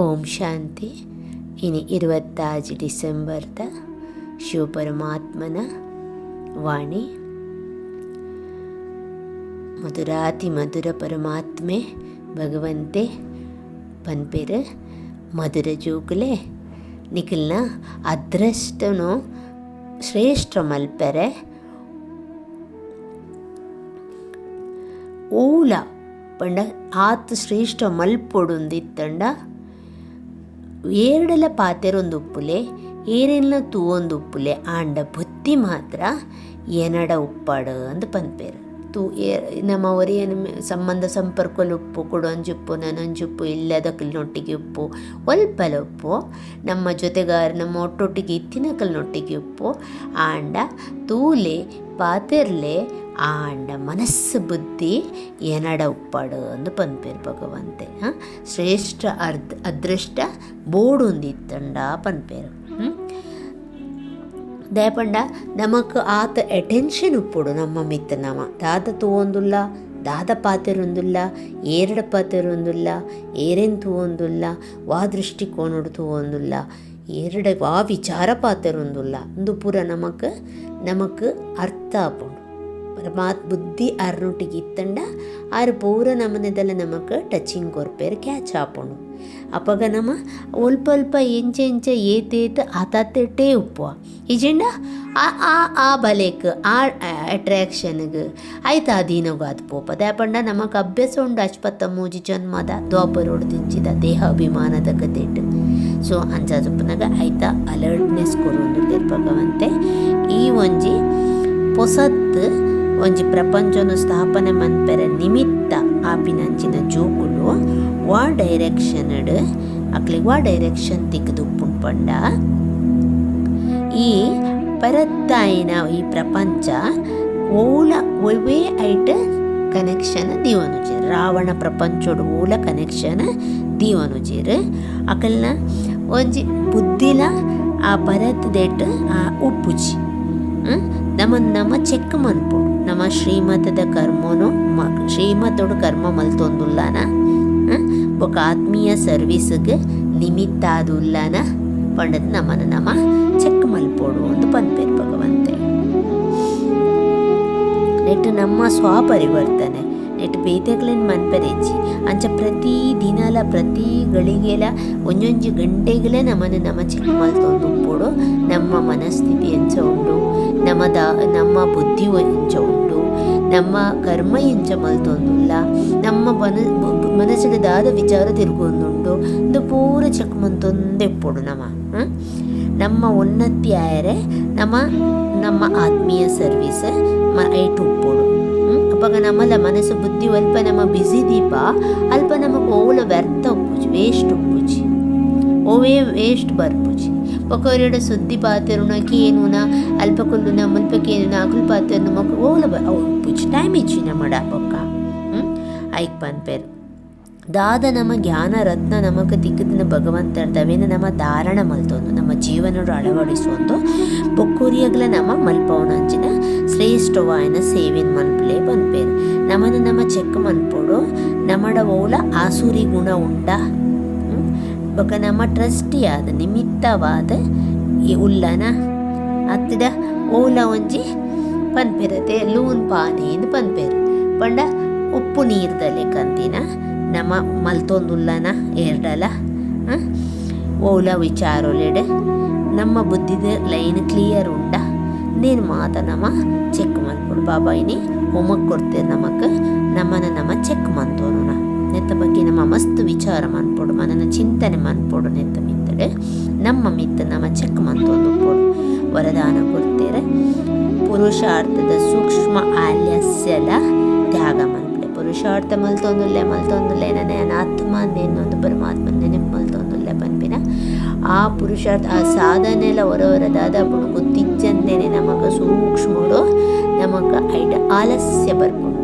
ഓം ശാന്തി ഇനി ഇരുപത്തഞ്ച് ಶಿವ ಶಿವಪರಮಾತ್ಮನ ವಾಣಿ. ಮಧುರಾತಿ ಮಧುರ ಪರಮಾತ್ಮೆ ಭಗವಂತೆ ಪನ್ಪೆರ್ ಮಧುರ ಜೂಕಲೆ ನಿಖಿಲ್ನ ಅದೃಷ್ಟನು ಶ್ರೇಷ್ಠ ಮಲ್ಪೆರೆ ಓಲ ಪಂಡ ಆತ್ ಶ್ರೇಷ್ಠ ಮಲ್ಪೊಡುಂದಿತ್ತಂಡ. ಪಾತೆರೊಂದು ಉಪ್ಪುಲೆ ಏರೆಲ್ಲ ತೂವೊಂದು ಉಪ್ಪುಲೆ ಆಂಡ ಬುತ್ತಿ ಮಾತ್ರ ಎನಡ ಉಪ್ಪಾಡು ಅಂತ ಪನ್ಪೇರು. ತೂ ಏ, ನಮ್ಮ ಒರಿಯನ ಸಂಬಂಧ ಸಂಪರ್ಕಲು ಉಪ್ಪು ಕೊಡೊಂಜುಪ್ಪು ನನೊಂಜುಪ್ಪು ಇಲ್ಲದಕ್ಕಲ್ನೊಟ್ಟಿಗೆ ಉಪ್ಪು ಒಲ್ಪಲ ಉಪ್ಪು, ನಮ್ಮ ಜೊತೆಗಾರ, ನಮ್ಮ ಒಟ್ಟೊಟ್ಟಿಗೆ ಇತ್ತಿನಕಲ್ನೊಟ್ಟಿಗೆ ಉಪ್ಪು, ಆಂಡ ತೂಲೆ, ಪಾತೆರ್ಲೆ ಆಂಡ ಮನಸ್ಸು ಬುದ್ಧಿ ಎನಡ ಉಪ್ಪಾಡು ಅಂದು ಪನ್ಪೇರು ಭಗವಂತೆ, ಹಾಂ? ಶ್ರೇಷ್ಠ ಅರ್ಧ, ಅದೃಷ್ಟ ಬೋಡೊಂದಿತ್ತಂಡ ಪನ್ಪೇರು. ದಯಪಂಡ, ನಮಕ್ ಆತ ಅಟೆನ್ಷನ್ ಉಪ್ಪುಡು ನಮ್ಮ ಮಿತ್ತ ನಮ ದಾದ ತೂವೊಂದುಲ್ಲ, ದಾದ ಪಾತೆರೊಂದುಲ್ಲ ಏರಡ ಪಾತೆರೊಂದುಲ್ಲ ಏರೆನ್ ತೂವೊಂದುಲ್ಲ, ವಾ ದೃಷ್ಟಿಕೋನಡು ತೂವೊಂದುಲ್ಲ, ಏರಡ ವಾ ವಿಚಾರ ಪಾತೆರೊಂದುಲ್ಲ ಇಂದು ಪೂರ ನಮಕ್ ನಮಕ್ ಅರ್ಥ ಆಪುಂಡು. ಪರಮಾತ್ ಬುದ್ಧಿ ಅರ್ನೊಟ್ಟಿಗೆ ಇತ್ತಂಡ ആര് ಪೂರ ನಮನೆದಲ್ಲ ನಮಕ್ ಟಚಿಂಗ್ ಕೊರ್ಪೇರ್ ಕ್ಯಾಚ್ ಆಪುಂಡು ಅಪಗ ನಮ ಒಲ್ಪ ಅಲ್ಪ ಎಂಚ ಎಂಚ ಏತೇತ ಆತಾತೆಟ್ಟೇ ಉಪ್ಪುವ. ಇಜೆಂಡ ಆ ಆ ಆ ಬಲೇಕ್, ಆ ಅಟ್ರ್ಯಾಕ್ಷನ್ಗೆ ಆಯ್ತು ಅಧೀನಗ ಅದು ಪೋಪ. ಪಂಡ ನಮಕ್ ಅಭ್ಯಾಸ ಉಂಡು ಅಚ್ಪತ್ತ ಮೂಜಿ ಜನ್ಮದ ದ್ವಾಪರೋಡು ದಿಂಚಿದ ದೇಹ ಅಭಿಮಾನದ ಗದೆಟ್ ಸೊ ಅಂಚಾಜಪ್ಪನಾಗ ಆಯ್ತ ಅಲರ್ಟ್ನೆಸ್ ಕೊರೊಂದು ಭಗವಂತೆ ಈ ಒಂಜಿ ಪೊಸತ್ ಒಂಜಿ ಪ್ರಪಂಚನು ಸ್ಥಾಪನೆ ಮನ್ಪೆರೆ ನಿಮಿತ್ತ ಆಪಿನಂಚಿನ ಜೋಕುಲು ವಾ ಡೈರೆಕ್ಷನ್ ಅಕ್ಲಿ ವಾ ಡೈರೆಕ್ಷನ್ ತಿಕ್ಕದು ಪಂಡ. ಈ ಪರತ್ತಾಯಿನ ಈ ಪ್ರಪಂಚ ಓಲ ಒವೇ ಐಟ್ ಕನೆಕ್ಷನ್ ದೀವನುಜೀರ್ ರಾವಣ ಪ್ರಪಂಚೋಡು ಓಲ ಕನೆಕ್ಷನ್ ದೀವನುಜೀರ್ ಅಕಲ್ನ ಒಂಜಿ ಬುದ್ಧಿಲ ಆ ಪರತ್ ದೇಟ್ ಆ ಉಪ್ಪುಜಿ ನಮ್ಮ ನಮ್ಮ ಚೆಕ್ ಮನ್ಪು. ನಮ್ಮ ಶ್ರೀಮತದ ಕರ್ಮನು ಮ, ಶ್ರೀಮತೋಡು ಕರ್ಮ ಮಲ್ತೊಂದುಲ್ಲಾನ? ಬೊಕ ಆತ್ಮೀಯ ಸರ್ವೀಸ್ಗೆ ಲಿಮಿತ್ ಆದುಲ್ಲಾನ? ಪಂಡದ್ ನಮನ ನಮ ಚೆಕ್ ಮಲ್ಪೋಡು ಒಂದು ಪನ್ಪೇರ್ ಭಗವಂತೆ. ನೆಟ್ಟು ನಮ್ಮ ಸ್ವಪರಿವರ್ತನೆ ನೆಟ್ ಬೇತೆಗ್ಲೆನ್ ಮನ್ಪೆರೆಚ್ಚಿ ಅಂಚ ಪ್ರತಿ ದಿನಲ ಪ್ರತಿ ಗಳಿಗೆಲ ಒಂಜೊಂಜಿ ಗಂಟೆಗಳೇ ನಮ್ಮನ್ನು ನಮ್ಮ ಚೆಕ್ ಮಲ್ತೊಂದು ನಮ್ಮ ಮನಸ್ಥಿತಿ ಎಂಚ ಉಂಡು ನಮ್ಮ ದಾ ನಮ್ಮ ಬುದ್ಧಿ ಎಂಚ ಉಂಡು ನಮ್ಮ ಕರ್ಮ ಎಂಚ ಮಲ್ತೊಂದುಲ್ಲ ನಮ್ಮ ಮನ ಮನಸ್ಸಿಗೆ ದಾದ ವಿಚಾರ ತಿರುಗೊಂದುಂಡು ಇದು ಪೂರ ಚೆಕ್ ನಮ ನಮ್ಮ ನಮ್ಮ ಉನ್ನತಿ ಆಯರೆ ನಮ್ಮ ನಮ್ಮ ಆತ್ಮೀಯ ಸರ್ವೀಸ್ ಐಟ್ ಉಪ್ಪುಡು ಅಪ್ಪಾಗ ನಮ್ಮಲ್ಲ ಮನಸ್ಸು ಬುದ್ಧಿ ಅಲ್ಪ ನಮ್ಮ ಬಿಸಿ ದೀಪ ಅಲ್ಪ ನಮಗೆ ಓಲ ವ್ಯರ್ಥ ಉಪ್ಪುಜಿ ವೇಸ್ಟ್ ಉಪ್ಪುಜಿ ಓವೇ ವೇಸ್ಟ್ ಬರ್ಪುಜಿ ಒಕ್ಕವರೆಡ ಸುದ್ದಿ ಪಾತೆರುನಕಿ ಏನುನ ಅಲ್ಪ ಕುಲ್ಲುನ ಮುಲ್ಪಕ್ಕೆ ಏನುನ ಅಕುಲ್ ಪಾತೆರ್ನು ಮಕ್ಕ ಓಲ ಬ ಉಪ್ಪುಜಿ ಟೈಮ್ ಇಚ್ಚಿನ ಮಡ ಬೊಕ್ಕ ಹ್ಞೂ ಐಕ್ ಪನ್ಪೇರು ದಾದ ನಮ್ಮ ಜ್ಞಾನ, ರತ್ನ ನಮಕ್ ತಿಕ್ಕದಿನ ಭಗವಂತರ್ದವೇನ ನಮ್ಮ ಧಾರಣ ಮಲ್ತೊಂದು ನಮ್ಮ ಜೀವನಡು ಅಳವಡಿಸುವಂತು ಬೊಕ್ಕೂರಿಯಗ್ಲ ನಮ್ಮ ಮಲ್ಪವನಂಚಿನ ಶ್ರೇಷ್ಠವಾಯನ ಸೇವೆನ್ ಮನ್ಪುಲೆ ಬಂದ್ಬೇರು ನಮ್ಮನ್ನು ನಮ್ಮ ಚೆಕ್ ಮನ್ಪೋಡು ನಮ್ಮಡ ಓಲ ಆಸುರಿ ಗುಣ ಉಂಡ. ಬೊಕ ನಮ್ಮ ಟ್ರಸ್ಟಿಯಾದ ನಿಮಿತ್ತವಾದ ಈ ಉಲ್ಲನ ಅತ್ತಿದ ಓಲ ಒಂಜಿ ಪನ್ಪೆರತೆ ಲೂನ್ ಪಾನಿ ಎಂದು ಪನ್ಪೇರು ಪಂಡ ಉಪ್ಪು ನೀರ್ದಲೆ ಕಂದಿನ ನಮ್ಮ ಮಲ್ತೊಂದುಲ್ಲನ ಏರ್ಡಲ ಓಲ ವಿಚಾರೊಲೆಡೆ, ನಮ್ಮ ಬುದ್ಧಿದ ಲೈನ್ ಕ್ಲಿಯರ್ ಉಂಡ. ನೀನು ಮಾತ ನಮ್ಮ ಚೆಕ್ ಮಲ್ಪೊಡು ಬಾಬಾ, ಇನಿ ಹೋಮಕ್ ಕೊಡ್ತೇವೆ ನಮಕ್, ನಮ್ಮನ ನಮ್ಮ ಚೆಕ್ ಮಂತೋನು ನೆತ್ತ ಬಗ್ಗೆ ನಮ್ಮ ಮಸ್ತ್ ವಿಚಾರ ಮನ್ಪೊಡು ಮನನ ಚಿಂತನೆ ಮನ್ಪೊಡು ನೆತ್ತ ಮಿತ್ತಡೆ. ನಮ್ಮ ಮಿತ್ತ ನಮ್ಮ ಚೆಕ್ ಮಂತೊಂದು ವರದಾನ ಕೊಡ್ತೇರೆ. ಪುರುಷಾರ್ಥದ ಸೂಕ್ಷ್ಮ ಆಲಸ್ಯದ ಪುರುಷಾರ್ಥ ಮಲ್ತೊಂದುಲ್ಲೆ ಮಲ್ತೊಂದುಲ್ಲೆ ನನ್ನ ಆತ್ಮ ನೆನ್ನೊಂದು ಪರಮಾತ್ಮ ನೆನೆ ಮಲ್ತೊಂದುಲ್ಲೆ ಪನ್ಪಿನ. ಆ ಪುರುಷಾರ್ಥ, ಆ ಸಾಧನೆ ಎಲ್ಲ ಹೊರವರದಾದ ಬುಡು ತಿಜ್ಜಂದೇನೆ ನಮಗ ಸೂಕ್ಷ್ಮಡು, ನಮಗ ಐಟ ಆಲಸ್ಯ ಬರ್ಬೋದು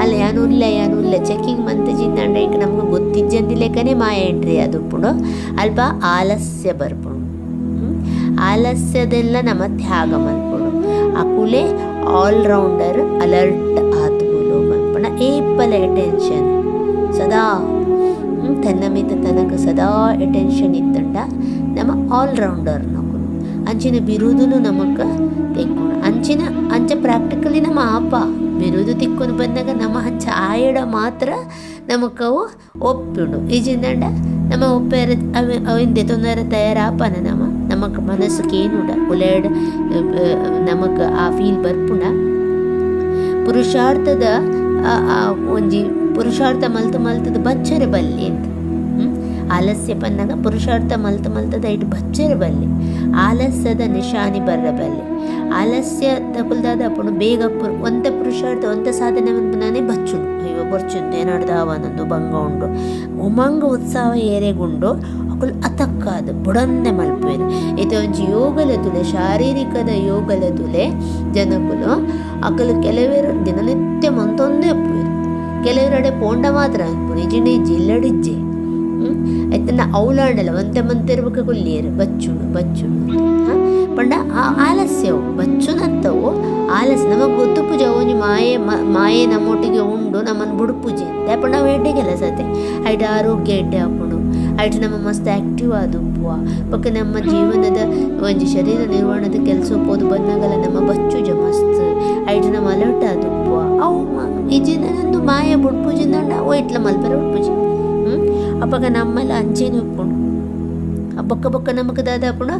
ಅಲ್ಲ ಯಾನುಲ್ಲ ಯಾನುಲ್ಲ ಚೆಕಿಂಗ್ ಮಂತಜಿಂದಂಡ ಈಗ ನಮ್ಗೆ ಗೊತ್ತಿಜ್ಜಂದಿ ಲೆಕ್ಕನೆ ಮಾಯ ಎಂಟ್ರಿ ಅದು ಪುಡು ಅಲ್ಪ ಆಲಸ್ಯ ಬರ್ಬೋದು ಆಲಸ್ಯದೆಲ್ಲ ನಮ್ಮ ತ್ಯಾಗ ಮಲ್ಪುಡು ಅಕುಲೆ ಆಲ್ರೌಂಡರ್ ಅಲರ್ಟ್ ಏಪಲ ಅಟೆನ್ಷನ್ ಸದಾ ತನ್ನ ಮಿತ ತನಕ ಸದಾ ಅಟೆನ್ಷನ್ ಇತ್ತಂಡ ನಮ್ಮ ಆಲ್ರೌಂಡರ್ ನಕುಲು ಅಂಚಿನ ಬಿರುದುಲು ನಮಕ್ ತೆಕ್ಕೊಂಡು ಅಂಚಿನ, ಅಂಚ ಪ್ರಾಕ್ಟಿಕಲಿ ನಮ್ಮ ಆಪ ಬಿರುದು ತಿಕ್ಕೊಂಡು ಬಂದಾಗ ನಮ್ಮ ಹಂಚ ಆಯಡ ಮಾತ್ರ ನಮಕವು ಒಪ್ಪಿಡು. ಈಜಿಂದಂಡ ನಮ್ಮ ಒಪ್ಪೇರ ಅವ, ಅವಿಂದೆ ತೊಂದರೆ ತಯಾರಾಪನ ನಮ್ಮ ನಮಕ್ ಮನಸ್ಸು ಕೇನುಡ ಉಲೇಡ್ ನಮಕ್ ಆ ಫೀಲ್ ಬರ್ಪುಣ ಪುರುಷಾರ್ಥದ ಆ- ಒಂಜಿ ಪುರುಷಾರ್ಥ ಮಲ್ತ ಮಲ್ತದ ಬಚ್ಚರೆ ಬಲ್ಲಿ ಅಂತ? ಆಲಸ್ಯ ಪನ್ನಗ ಪುರುಷಾರ್ಥ ಮಲ್ತ ಮಲ್ತದ ಇಟ್ಟು ಬಚ್ಚರೆ ಬಲ್ಲಿ. ಆಲಸ್ಯದ ನಿಶಾನಿ ಬರ್ರ ಬಲ್ಲೆ. ಆಲಸ್ಯ ತಗುಲ್ದಾದ ಅಪ್ಪನು ಬೇಗ ಪುರ್ ಒಂದ ಪುರುಷಾರ್ಥ, ಒಂದ ಸಾಧನೆ ನಾನೇ ಬಚ್ಚು ಅಯ್ಯೋ ಬರ್ಚುಂದು ಏನಾಡ್ದ ಅವನೊಂದು ಭಂಗ ಉಂಡು. ಉಮಂಗ ಉತ್ಸಾಹ ಏರೆಗುಂಡು. ಅಕುಲು ಅತಕ್ಕಾದ ಬುಡಂದೆ ಮಲ್ಪೇನು ಇದು ಒಂಜಿ ಯೋಗಲ ತುಲೆ, ಶಾರೀರಿಕದ ಯೋಗಲ ತುಲೆ ಜನಕುಲು ಅಕಲು ಕೆಲವೇರು ದಿನನಿತ್ಯ ಮಂತೊಂದೇ ಅಪ್ಪುವೆರು ಕೆಲವರಡೆ ಪೋಂಡ ಮಾತ್ರ ಇಜಿಂಡಿ ಜಿಲ್ಲಡಿಜ್ಜೆ. ಹ್ಮ್? ಆಯ್ತನ ಅವಲಾಂಡಲ್ಲ ಒಂತೆ ಮಂತಿರ್ಬೇಕು ಕೊಲ್ಲಿಯರು ಬಚ್ಚುಡು ಹ? ಪಂಡ ಆ ಆಲಸ್ಯವು ಬಚ್ಚುನತ್ತವು ಆಲಸ್ಯ ನಮಗೆ ಗೊತ್ತು ಪೂಜೆ ಒಂಜಿ ಮಾಯೆ ಮಾಯೆ ನಮ್ಮೊಟ್ಟಿಗೆ ಉಂಡು ನಮ್ಮನ್ನು ಬುಡು ಪೂಜೆ ಅಂತ. ಪಂಡ ಎಡ್ಡೆ ಕೆಲಸ ಅತೆ ಐಟ್ ಆರೋಗ್ಯ ಎಡ್ಡೆ ಹಾಕೊಂಡು ಐಟ್ ನಮ್ಮ ಮಸ್ತ್ ಆಕ್ಟಿವ್ ಆದುಪ್ಪುವ ಪಕ್ಕ ನಮ್ಮ ಜೀವನದ ಒಂಜಿ ಶರೀರ ನಿರ್ವಹಣದ ಕೆಲಸ ಹೋದು ಬಂದಾಗಲ್ಲ ನಮ್ಮ ಬಚ್ಚುಜ ಮಸ್ತ್. ಐಟ್ ನಮ್ಮ ಅಲರ್ಟ್ ಆದುಪ್ಪುವ ಅವು ಇಜಿನೊಂದು ಮಾಯ ಬುಡ್ ಪೂಜೆ ದಂಡ ಅವು ಇಟ್ಲ ಮಲ್ಪರ ಬುಡ್ ಪೂಜೆ ಹ್ಮ್? ಅಪ್ಪಗ ನಮ್ಮೆಲ್ಲ ಅಂಚೆನು ಉಪ್ಪುಂಡು ಆ ಬೊಕ್ಕ ಬೊಕ್ಕ ನಮಕ್ ದಾದಾಪುಣ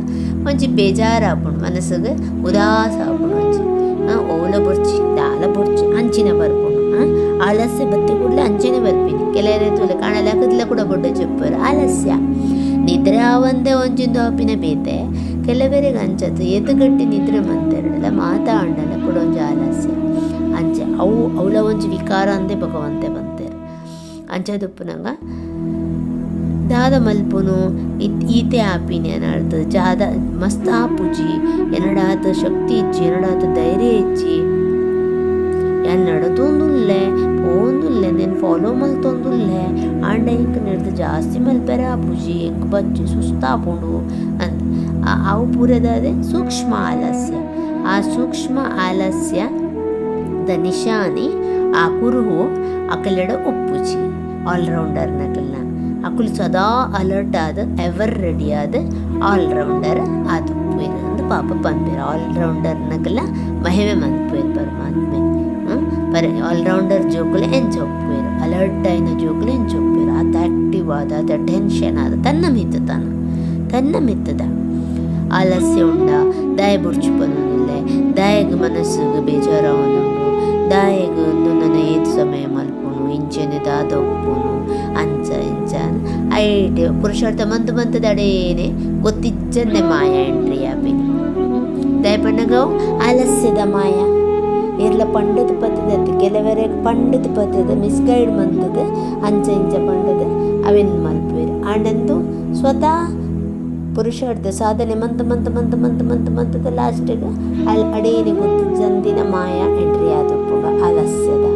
ಒಂಜಿ ಬೇಜಾರ್ ಆಪುಂಡು ಮನಸ್ಸಿಗೆ ಉದಾಸ ಆಪುಂಡು ಒಂಜಿ ಆ, ಓಲ ಬೊರ್ಚಿ ದಾಲ ಬೊರ್ಚಿ ಅಂಚಿನ ಬರ್ಪುಂಡು ಆ, ಆಲಸ್ಯ ಬತ್ತಿ ಕೂಡಲೇ ಅಂಚೆನೆ ಬರ್ಪಿನಿ. ಕೆಲವರೇ ತುಲೆ ಕಾಣಲಾಕದ್ಲ ಕೂಡ ಬೊಡ್ಡ ಚೆಪ್ಪರು ಆಲಸ್ಯ ನಿದ್ರೆ ಆವಂದೆ ಒಂಜಿಂದು ಆಪಿನ ಬೇತೆ. ಕೆಲವರಿಗೆ ಅಂಚತ್ತು ಎದುಗಟ್ಟಿ ನಿದ್ರೆ ಮಂತೆರಡಲ್ಲ ಮಾತಾಡಲ್ಲ ಕೂಡ ಒಂಜಿ ಆಲಸ್ಯ ಅಂಚೆ ಅವು ಅವಳ ಒಂಜಿ ವಿಕಾರ ಅಂದೆ ಭಗವಂತೆ ಬಂತೆ. ಅಂಚದುಪ್ಪುನಂಗ ದಾದ ಮಲ್ಪುನು ಈತೆ ಆಪಿನಿ ಅನ್ನ ಜಾದ ಮಸ್ತ್ ಆಪುಜಿ ಎನ್ನಡಾತ ಶಕ್ತಿ ಇಜ್ಜಿ, ಎನ್ನಡಾತ ಧೈರ್ಯ ಇಜ್ಜಿ, ಎನ್ನಡ ತೊಂದುಲ್ಲೆ, ಪೋಂದುಲ್ಲೆ, ನೆನ್ ಫಾಲೋ ಮಲ್ತೊಂದುಲ್ಲೆ ಆಂಡ ಇಂಕ್ ನೆಡ್ದು ಜಾಸ್ತಿ ಮಲ್ಪೆರೆ ಆಪುಜಿ ಎಂಕ್ ಬಜ್ಜಿ ಸುಸ್ತಾಪುಂಡು ಅಂತ ಅವು ಪೂರದಾದೆ ಸೂಕ್ಷ್ಮ ಆಲಸ್ಯ. ಆ ಸೂಕ್ಷ್ಮ ಆಲಸ್ಯ ದ ನಿಶಾನಿ, ಆ ಕುರುಹು ಅಕಲೆಡ ಒಪ್ಪುಜಿ ಆಲ್ರೌಂಡರ್ ನಕಲ್ನ. ಅಕುಲು ಸದಾ ಅಲರ್ಟ್ ಆದ ಎವರ್ ರೆಡಿ ಆದ ಆಲ್ರೌಂಡರ್ ಆದು ಅಂದು ಪಾಪ ಪಂಪಿರ ಆಲ್ರೌಂಡರ್ ನಕಲ್ಲ ಮಹಿಮೆ ಮಂದ್ಪೋಯ್ತು ಪರಮಾತ್ಮೆ? ಪರ ಆಲ್ರೌಂಡರ್ ಜೋಕುಲು ಎಂಚ ಒಪ್ಪೇರು ಅಲರ್ಟ್ ಆಯ್ನ ಜೋಕುಲು ಎಂಚ ಅದ ಆತ ಆಕ್ಟಿವ್ ಆದ, ಆತ ಟೆನ್ಷನ್ ಆದ, ತನ್ನ ಮಿತ್ತ ತಾನ ತನ್ನ ಮಿತ್ತದ. ಆಲಸ್ಯ ಉಂಡ. ದಾಯ ಬುಡ್ಚು ಪನ್ನೊಂದುಲ್ಲೆ ದಾಯಗ್ ಮನಸ್ಸಿಗೆ ಬೇಜಾರಾವೊಂದುಂಡು ದಾಯಗ್ ಒಂದು ನನ್ನ ಏತ್ ಸಮಯ ಮಲ್ಪುನು ಇಂಚೆನೆ ದಾದ ಒಪ್ಪುನು ಅಂಚ, ಇಂಚ ಐಟ್ ಪುರುಷಾರ್ಥ ಮಂದು ಮಂತದ ಅಡೇನೆ ಗೊತ್ತಿಜ್ಜಂದೆ ಮಾಯ ಎಂಟ್ರಿ ಆಪಿನಿ ದಯಪಣ್ಣಗವು ಅಲಸ್ಯದ ಮಾಯ. ಇರ್ಲ ಪಂಡದ ಪತ್ತದ ಕೆಲವರಿಗೆ ಪಂಡದ ಪತ್ತದ ಮಿಸ್ಗೈಡ್ ಮಂತದ, ಅಂಚ, ಇಂಚ ಪಂಡದ ಅವೆನ್ ಮಲ್ಪೇರು ಆಂಡಂದು ಸ್ವತಃ ಪುರುಷಾರ್ಥ ಸಾಧನೆ ಮಂತ ಮಂತ ಮಂತ ಮಂತ ಮಂತ ಮಂತದ ಲಾಸ್ಟಿಗೆ ಅಲ್ಲಿ ಅಡೇನೆ ಗೊತ್ತು ಜಂದಿನ ಮಾಯ ಎಂಟ್ರಿ ಆದಪ್ಪುಗ ಆಲಸ್ಯದ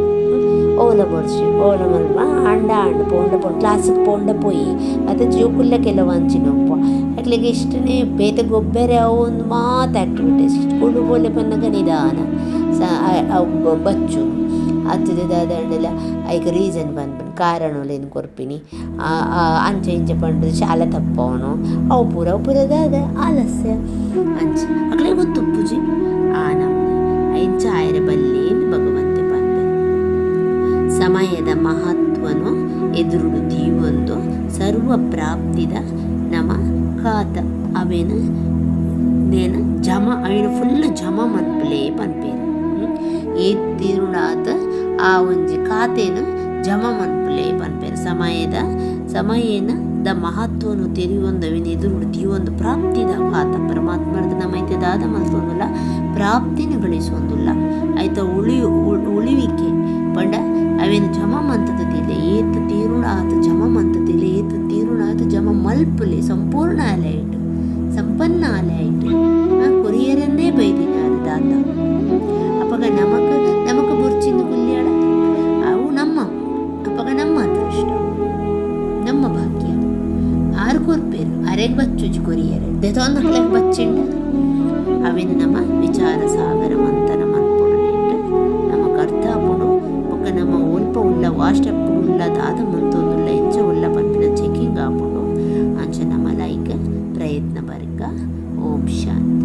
ಓಲ ಬೊಡ್ಸಿ ಓಲ ಮಲ್ಪ ಅಂಡ ಅಂಡ ಪೋಂಡ ಪೋಂಡ ಕ್ಲಾಸಿಗೆ ಪೋಂಡ ಪೋಯಿ ಅದು ಜೋಕುಲ್ಲ ಕೆಲವು ಅಂಚಿನೊಪ್ಪ ಅಕ್ಲಿಗೆ ಇಷ್ಟನೇ ಬೇತ ಗೊಬ್ಬರ ಅವು ಒಂದು ಮಾತು ಆಕ್ಟಿವಿಟೀಸ್ ಕುಡು ಬೋಲೆ ಪನ್ನಗ ನಿಧಾನ ಸ ಆ- ಅವು ಬ- ಬಚ್ಚು ಹತ್ತಿದ ದಾದಂಡೆಲ್ಲ ಐಕ ರೀಸನ್ ಬಂದ್ಬಿಟ್ಟು ಕಾರಣಲೇನು ಕೊರ್ಪಿನಿ ಆ- ಆ ಅಂಚೆ ಇಂಚೆ ಪಂಡು ಶಾಲೆ ತಪ್ಪವನು ಅವು ಪೂರ ಅವು ಪೂರ ದಾದ ಆಲಸ್ಯ ಅಂಚೆ ಪ್ರಾಪ್ತಿದ ನಮ ಖಾತ. ಅವೇನು? ದೇನ ಜಮ ಅವಿನ ಫುಲ್ ಜಮ ಮನ್ಪಲೇ ಪನ್ಪೇರು ಏತಿರುಡಾದ ಆ ಒಂಜಿ ಖಾತೆನು ಜಮ ಮನ್ಪಲೇ ಪನ್ಪೇರು ಸಮಯದ, ಸಮಯನ ದ ಮಹತ್ವನು ತೆರೆಯುವಂದವಿನ ಎದುರು ದಿವೊಂದು ಪ್ರಾಪ್ತಿದ ಖಾತ. ಪರಮಾತ್ಮರದ ನಮ್ಮ ದಾದ ಮಲ್ತೊಂದುಲ್ಲ, ಪ್ರಾಪ್ತಿನ ಗಳಿಸೊಂದುಲ್ಲ. ಆಯ್ತ ಉಳಿಯು, ಉಳಿವಿಕೆ ಪಂಡ ಅವೇನು ಜಮ ಮಂತದ ಏತ್ ತೀರುಣ ಜಮ ಮಲ್ಪಲೆ ಸಂಪೂರ್ಣ ಅಲೆ ಇಟ್ಟು ಸಂಪನ್ನ ಅಲೆ ಆಯ್ತು ಕೊರಿಯರನ್ನೇ ಬೈದಿದ್ದಾರೆ ದಾತ ಅಪ್ಪಗ ನಮಕ ನಮಕ ಬುರ್ಚಿಂದು ಕುಲ್ಯಾಡ ಅವು ನಮ್ಮ ಅಪ್ಪಗ ನಮ್ಮ ಅದೃಷ್ಟ ನಮ್ಮ ಭಾಗ್ಯ ಆರು ಕೊರ್ಪೇರು ಅರೆಗ್ ಬಚ್ಚುಜಿ ಕೊರಿಯರೆ ದೆತೊಂದು ಹಕ್ಲೆಗ್ ಬಚ್ಚಿಂಡ ಅವೇನು ನಮ್ಮ ವಿಚಾರ ಸಾಗರ ಮಂಥನ ಮನ್ಪೊಡನಿಟ್ಟು ನಮ್ಮ ಕರ್ತಾಪುಡು ಬೊಕ್ಕ ನಮ್ಮ ಒಲ್ಪ ಉಲ್ಲ ವಾಷ್ಟ ಉಲ್ಲ ದಾದ ಮಂತೊಂದುಲ್ಲ